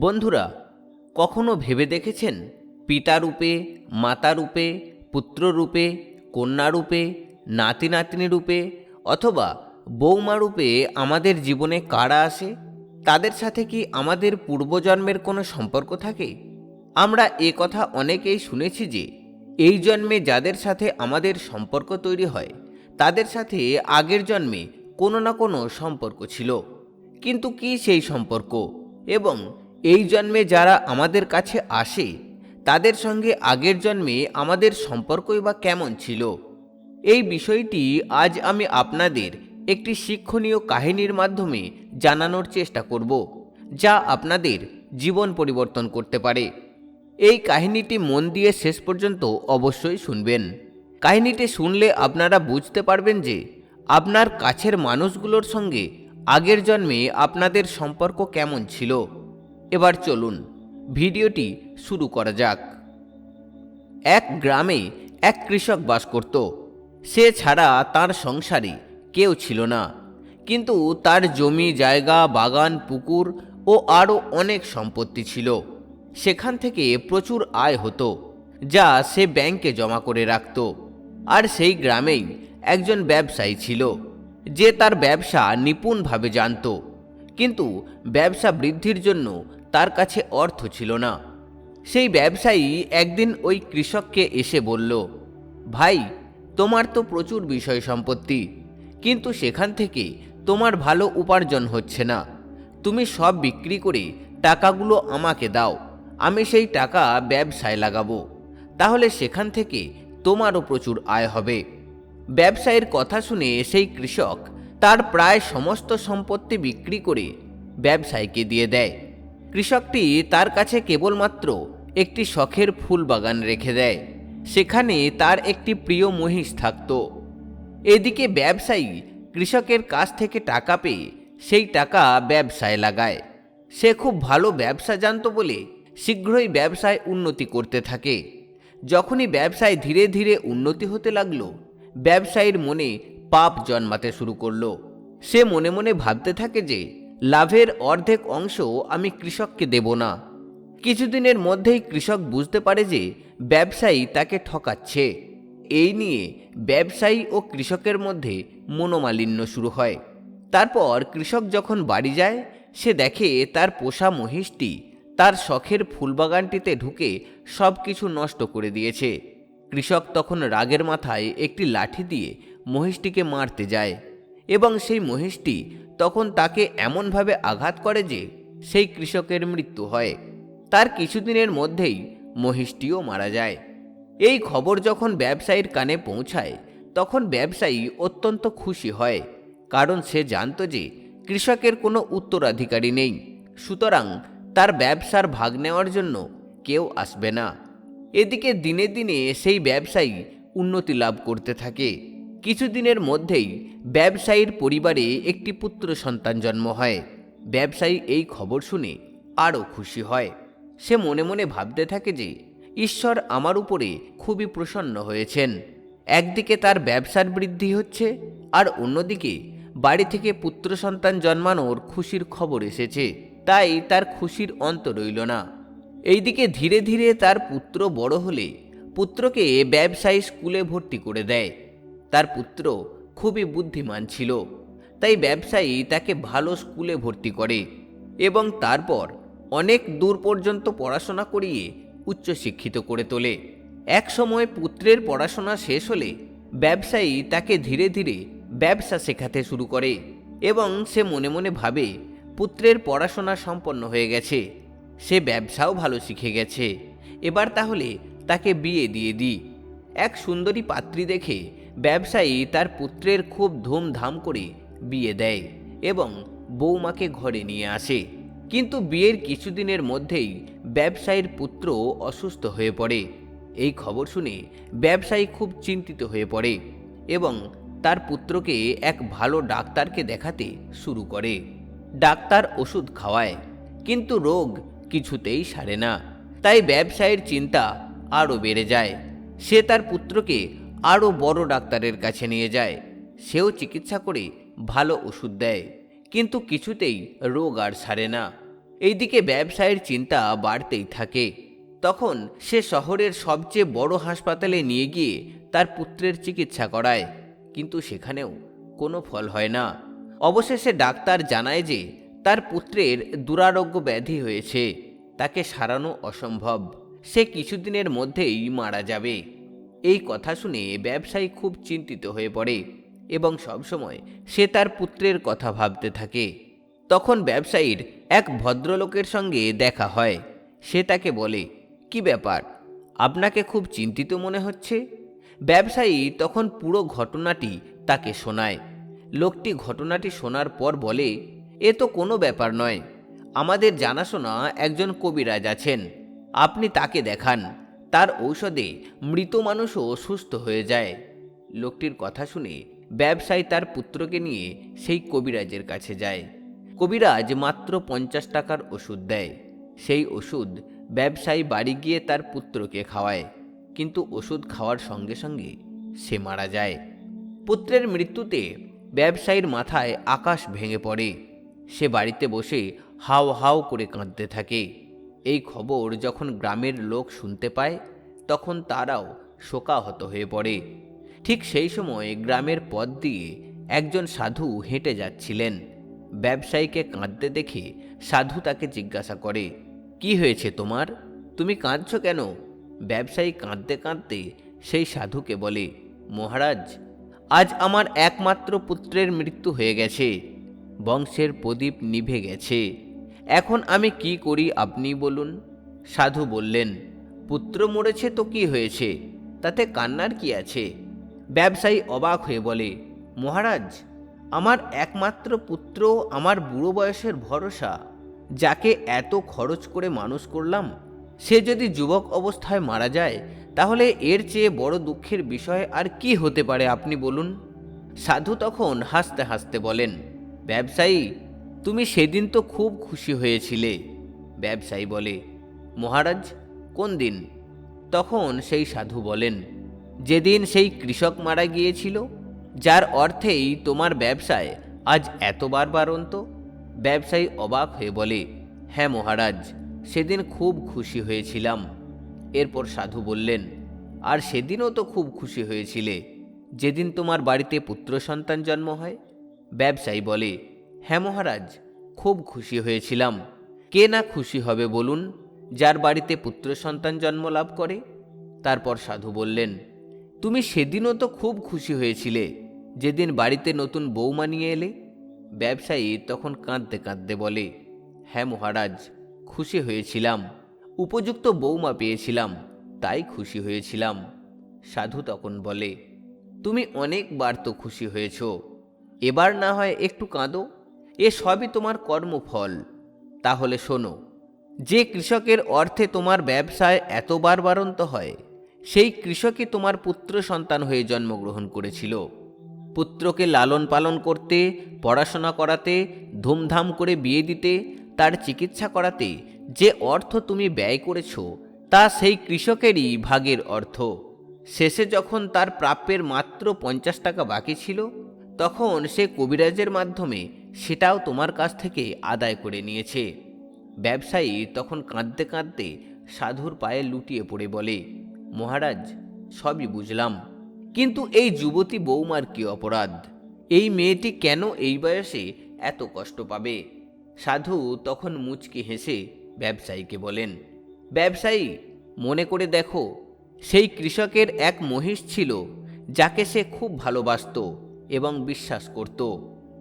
বন্ধুরা, কখনো ভেবে দেখেছেন পিতা পিতারূপে, মাতারূপে, পুত্ররূপে, কন্যারূপে নাতি নাতনি রূপে অথবা বৌমা রূপে আমাদের জীবনে কারা আসে? তাদের সাথে কি আমাদের পূর্বজন্মের কোনো সম্পর্ক থাকে? আমরা এ কথা অনেকেই শুনেছি যে, এই জন্মে যাদের সাথে আমাদের সম্পর্ক তৈরি হয়, তাদের সাথে আগের জন্মে কোনো না কোনো সম্পর্ক ছিল। কিন্তু কি সেই সম্পর্ক? এবং এই জন্মে যারা আমাদের কাছে আসে, তাদের সঙ্গে আগের জন্মে আমাদের সম্পর্কই বা কেমন ছিল? এই বিষয়টি আজ আমি আপনাদের একটি শিক্ষণীয় কাহিনীর মাধ্যমে জানানোর চেষ্টা করব, যা আপনাদের জীবন পরিবর্তন করতে পারে। এই কাহিনীটি মন দিয়ে শেষ পর্যন্ত অবশ্যই শুনবেন। কাহিনীটি শুনলে আপনারা বুঝতে পারবেন যে আপনার কাছের মানুষগুলোর সঙ্গে আগের জন্মে আপনাদের সম্পর্ক কেমন ছিল। এবার চলুন ভিডিওটি শুরু করা যাক। এক গ্রামে এক কৃষক বাস করত। সে ছাড়া তার সংসারে কেউ ছিল না। কিন্তু তার জমি, জায়গা, বাগান, পুকুর ও আরও অনেক সম্পত্তি ছিল। সেখান থেকে প্রচুর আয় হতো, যা সে ব্যাংকে জমা করে রাখত। আর সেই গ্রামেই একজন ব্যবসায়ী ছিল, যে তার ব্যবসা নিপুণভাবে জানত। কিন্তু ব্যবসা বৃদ্ধির জন্য তার কাছে অর্থ ছিল না। সেই ব্যবসায়ী একদিন ওই কৃষককে এসে বলল, ভাই, তোমার তো প্রচুর বিষয় সম্পত্তি, কিন্তু সেখান থেকে তোমার ভালো উপার্জন হচ্ছে না। তুমি সব বিক্রি করে টাকাগুলো আমাকে দাও, আমি সেই টাকা ব্যবসায় লাগাবো। তাহলে সেখান থেকে তোমারও প্রচুর আয় হবে। ব্যবসায়ের কথা শুনে সেই কৃষক তার প্রায় সমস্ত সম্পত্তি বিক্রি করে ব্যবসায়ীকে দিয়ে দেয়। কৃষকটি তার কাছে কেবলমাত্র একটি শখের ফুল বাগান রেখে দেয়। সেখানে তার একটি প্রিয় মহিষ থাকত। এদিকে ব্যবসায়ী কৃষকের কাছ থেকে টাকা পেয়ে সেই টাকা ব্যবসায় লাগায়। সে খুব ভালো ব্যবসা জানতো বলে শীঘ্রই ব্যবসায় উন্নতি করতে থাকে। যখনই ব্যবসায় ধীরে ধীরে উন্নতি হতে লাগল, ব্যবসায়ীর মনে পাপ জন্মাতে শুরু করল। সে মনে মনে ভাবতে থাকে যে, লাভের অর্ধেক অংশ আমি কৃষককে দেব না। কিছুদিনের মধ্যেই কৃষক বুঝতে পারে যে, ব্যবসায়ী তাকে ঠকাচ্ছে। এই নিয়ে ব্যবসায়ী ও কৃষকের মধ্যে মনোমালিন্য শুরু হয়। তারপর কৃষক যখন বাড়ি যায়, সে দেখে তার পোষা মহিষটি তার শখের ফুলবাগানটিতে ঢুকে সব কিছু নষ্ট করে দিয়েছে। কৃষক তখন রাগের মাথায় একটি লাঠি দিয়ে মহিষটিকে মারতে যায় এবং সেই মহিষটি তখন তাকে এমনভাবে আঘাত করে যে সেই কৃষকের মৃত্যু হয়। তার কিছুদিনের মধ্যেই মহিষটিও মারা যায়। এই খবর যখন ব্যবসায়ীর কানে পৌঁছায়, তখন ব্যবসায়ী অত্যন্ত খুশি হয়, কারণ সে জানত যে কৃষকের কোনো উত্তরাধিকারী নেই, সুতরাং তার ব্যবসার ভাগ নেওয়ার জন্য কেউ আসবে না। এদিকে দিনে দিনে সেই ব্যবসায়ী উন্নতি লাভ করতে থাকে। কিছুদিনের মধ্যেই ব্যবসায়ীর পরিবারে একটি পুত্র সন্তান জন্ম হয়। ব্যবসায়ী এই খবর শুনে আরও খুশি হয়। সে মনে মনে ভাবতে থাকে যে, ঈশ্বর আমার উপরে খুবই প্রসন্ন হয়েছেন। একদিকে তার ব্যবসার বৃদ্ধি হচ্ছে, আর অন্যদিকে বাড়ি থেকে পুত্র সন্তান জন্মানোর খুশির খবর এসেছে। তাই তার খুশির অন্ত রইল না। এইদিকে ধীরে ধীরে তার পুত্র বড় হলে পুত্রকে ব্যবসায়ী স্কুলে ভর্তি করে দেয়। তার পুত্র খুবই বুদ্ধিমান ছিল, তাই ব্যবসায়ী তাকে ভালো স্কুলে ভর্তি করে এবং তারপর অনেক দূর পর্যন্ত পড়াশোনা করিয়ে উচ্চশিক্ষিত করে তোলে। এক সময় পুত্রের পড়াশোনা শেষ হলে ব্যবসায়ী তাকে ধীরে ধীরে ব্যবসা শেখাতে শুরু করে এবং সে মনে মনে ভাবে পুত্রের পড়াশোনা সম্পন্ন হয়ে গেছে, সে ব্যবসাও ভালো শিখে গেছে। এবার তাহলে তাকে বিয়ে দিয়ে দিই। এক সুন্দরী পাত্রী দেখে ব্যবসায়ী তার পুত্রের খুব ধুমধাম করে বিয়ে দেয় এবং বৌমাকে ঘরে নিয়ে আসে। কিন্তু বিয়ের কিছুদিনের মধ্যেই ব্যবসায়ীর পুত্র অসুস্থ হয়ে পড়ে। এই খবর শুনে ব্যবসায়ী খুব চিন্তিত হয়ে পড়ে এবং তার পুত্রকে এক ভালো ডাক্তারকে দেখাতে শুরু করে। ডাক্তার ওষুধ খাওয়ায়, কিন্তু রোগ কিছুতেই সারে না। তাই ব্যবসায়ীর চিন্তা আরও বেড়ে যায়। সে তার পুত্রকে আরও বড় ডাক্তারের কাছে নিয়ে যায়। সেও চিকিৎসা করে ভালো ওষুধ দেয়, কিন্তু কিছুতেই রোগ আর সারে না। এইদিকে ব্যবসায়ের চিন্তা বাড়তেই থাকে। তখন সে শহরের সবচেয়ে বড় হাসপাতালে নিয়ে গিয়ে তার পুত্রের চিকিৎসা করায়, কিন্তু সেখানেও কোনো ফল হয় না। অবশেষে ডাক্তার জানায় যে তার পুত্রের দুরারোগ্য ব্যাধি হয়েছে, তাকে সারানো অসম্ভব। সে কিছুদিনের মধ্যেই মারা যাবে। এই কথা শুনে ব্যবসায়ী খুব চিন্তিত হয়ে পড়ে এবং সবসময় সে তার পুত্রের কথা ভাবতে থাকে। তখন ব্যবসায়ীর এক ভদ্রলোকের সঙ্গে দেখা হয়। সে তাকে বলে, কি ব্যাপার? আপনাকে খুব চিন্তিত মনে হচ্ছে? ব্যবসায়ী তখন পুরো ঘটনাটি তাকে শোনায়। লোকটি ঘটনাটি শোনার পর বলে, এ তো কোনো ব্যাপার নয়। আমাদের জানাশোনা একজন কবিরাজ আছেন। আপনি তাকে দেখান। তার ঔষধে মৃত মানুষও অসুস্থ হয়ে যায়। লোকটির কথা শুনে ব্যবসায়ী তার পুত্রকে নিয়ে সেই কবিরাজের কাছে যায়। কবিরাজ মাত্র পঞ্চাশ টাকার ওষুধ দেয়। সেই ওষুধ ব্যবসায়ী বাড়ি গিয়ে তার পুত্রকে খাওয়ায়। কিন্তু ওষুধ খাওয়ার সঙ্গে সঙ্গে সে মারা যায়। পুত্রের মৃত্যুতে ব্যবসায়ীর মাথায় আকাশ ভেঙে পড়ে। সে বাড়িতে বসে হাও হাও করে কাঁদতে থাকে। এই খবর যখন গ্রামের লোক শুনতে পায়, তখন তারাও শোকাহত হয়ে পড়ে। ঠিক সেই সময় গ্রামের পথ দিয়ে একজন সাধু হেঁটে যাচ্ছিলেন। ব্যবসায়ীকে কাঁদতে দেখে সাধু তাকে জিজ্ঞাসা করে, কি হয়েছে তোমার? তুমি কাঁদছো কেন? ব্যবসায়ী কাঁদতে কাঁদতে সেই সাধুকে বলে, মহারাজ, আজ আমার একমাত্র পুত্রের মৃত্যু হয়ে গেছে। বংশের প্রদীপ নিভে গেছে। এখন আমি কি করি আপনি বলুন? সাধু বললেন, পুত্র মরেছে তো কি হয়েছে? তাতে কান্নার কি আছে? ব্যবসায়ী অবাক হয়ে বলে, মহারাজ, আমার একমাত্র পুত্র আমার বুড়ো বয়সের ভরসা। যাকে এত খরচ করে মানুষ করলাম, সে যদি যুবক অবস্থায় মারা যায়, তাহলে এর চেয়ে বড় দুঃখের বিষয় আর কি হতে পারে আপনি বলুন? সাধু তখন হাসতে হাসতে বলেন, ব্যবসায়ী তুমি সেদিন তো খুব খুশি হয়েছিলে, ব্যবসায়ী বলে। মহারাজ, কোন দিন? তখন সেই সাধু বলেন, যেদিন সেই কৃষক মারা গিয়েছিল, যার অর্থেই তোমার ব্যবসায় আজ এতবার বারন্ত। ব্যবসায়ী অবাক হয়ে বলে হ্যাঁ মহারাজ, সেদিন খুব খুশি হয়েছিলাম। এরপর সাধু বললেন, আর সেদিনও তো খুব খুশি হয়েছিলে, যেদিন তোমার বাড়িতে পুত্র সন্তান জন্ম হয়। ব্যবসায়ী বলে হ্যাঁ মহারাজ, খুব খুশি হয়েছিলাম। কে না খুশি হবে বলুন, যার বাড়িতে পুত্র সন্তান জন্ম লাভ করে? তারপর সাধু বললেন, তুমি সেদিনও তো খুব খুশি হয়েছিলে, যেদিন বাড়িতে নতুন বৌমা নিয়ে এলে? ব্যবসায়ী তখন কাঁদতে কাঁদতে বলে হ্যাঁ মহারাজ, খুশি হয়েছিলাম, উপযুক্ত বৌমা পেয়েছিলাম, তাই খুশি হয়েছিলাম। সাধু তখন বলে, তুমি অনেকবার তো খুশি হয়েছ, এবার না হয় একটু কাঁদো। এ সবই তোমার কর্মফল। তাহলে শোনো, যে কৃষকের অর্থে তোমার ব্যবসায় এতবার বারন্ত হয়, সেই কৃষকই তোমার পুত্র সন্তান হয়ে জন্মগ্রহণ করেছিল। পুত্রকে লালন পালন করতে, পড়াশোনা করাতে, ধুমধাম করে বিয়ে দিতে, তার চিকিৎসা করাতে যে অর্থ তুমি ব্যয় করেছ, তা সেই কৃষকেরই ভাগের অর্থ। শেষে যখন তার প্রাপ্যের মাত্র পঞ্চাশ টাকা বাকি ছিল, তখন সে কবিরাজের মাধ্যমে সেটাও তোমার কাছ থেকে আদায় করে নিয়েছে। ব্যবসায়ী তখন কাঁদতে কাঁদতে সাধুর পায়ে লুটিয়ে পড়ে বলে, মহারাজ, সবই বুঝলাম। কিন্তু এই যুবতী বৌমার কি অপরাধ? এই মেয়েটি কেন এই বয়সে এত কষ্ট পাবে? সাধু তখন মুচকি হেসে ব্যবসায়ীকে বলেন, ব্যবসায়ী, মনে করে দেখো, সেই কৃষকের এক মহিষ ছিল যাকে সে খুব ভালোবাসত এবং বিশ্বাস করত।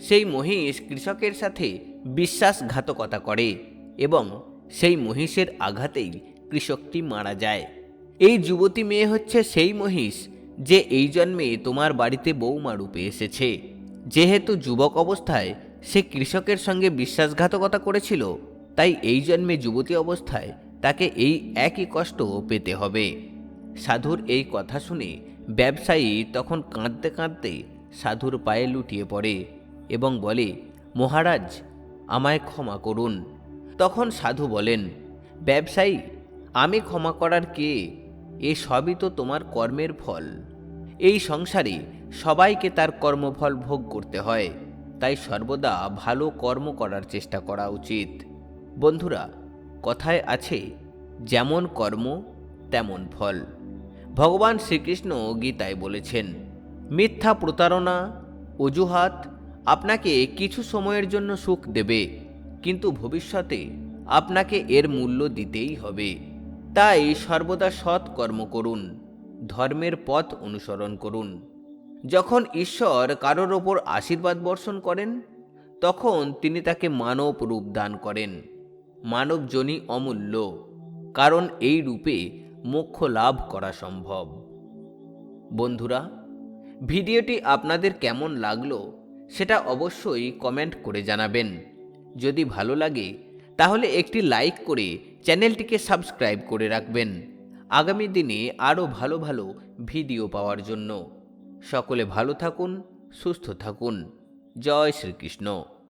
সেই মহিষ কৃষকের সাথে বিশ্বাসঘাতকতা করে এবং সেই মহিষের আঘাতেই কৃষকটি মারা যায়। এই যুবতী মেয়ে হচ্ছে সেই মহিষ যে এই জন্মে তোমার বাড়িতে বৌমা রূপে এসেছে। যেহেতু যুবক অবস্থায় সে কৃষকের সঙ্গে বিশ্বাসঘাতকতা করেছিল, তাই এই জন্মে যুবতী অবস্থায় তাকে এই একই কষ্ট পেতে হবে। সাধুর এই কথা শুনে ব্যবসায়ী তখন কাঁদতে কাঁদতে সাধুর পায়ে লুটিয়ে পড়ে। এবং বলে, মহারাজ, আমায় ক্ষমা করুন। তখন সাধু বলেন, ব্যবসায়ী, আমি ক্ষমা করার কে? এ সবই তো তোমার কর্মের ফল। এই সংসারে সবাইকে তার কর্মফল ভোগ করতে হয়, তাই সর্বদা ভালো কর্ম করার চেষ্টা করা উচিত। বন্ধুরা, কথায় আছে, যেমন কর্ম, তেমন ফল। ভগবান শ্রীকৃষ্ণ গীতায় বলেছেন, মিথ্যা প্রতারণা, অজুহাত আপনাকে কিছু সময়ের জন্য সুখ দেবে, কিন্তু ভবিষ্যতে আপনাকে এর মূল্য দিতেই হবে। তাই সর্বদা সৎ কর্ম করুন, ধর্মের পথ অনুসরণ করুন। যখন ঈশ্বর কারোর ওপর আশীর্বাদ বর্ষণ করেন, তখন তিনি তাকে মানব রূপ দান করেন। মানব জনি অমূল্য, কারণ এই রূপে মোক্ষ লাভ করা সম্ভব। বন্ধুরা, ভিডিওটি আপনাদের কেমন লাগল সেটা অবশ্যই কমেন্ট করে জানাবেন। যদি ভালো লাগে, তাহলে একটি লাইক করে চ্যানেলটিকে সাবস্ক্রাইব করে রাখবেন। আগামী দিনে আরও ভালো ভালো ভিডিও পাওয়ার জন্য। সকলে ভালো থাকুন, সুস্থ থাকুন। জয় শ্রীকৃষ্ণ।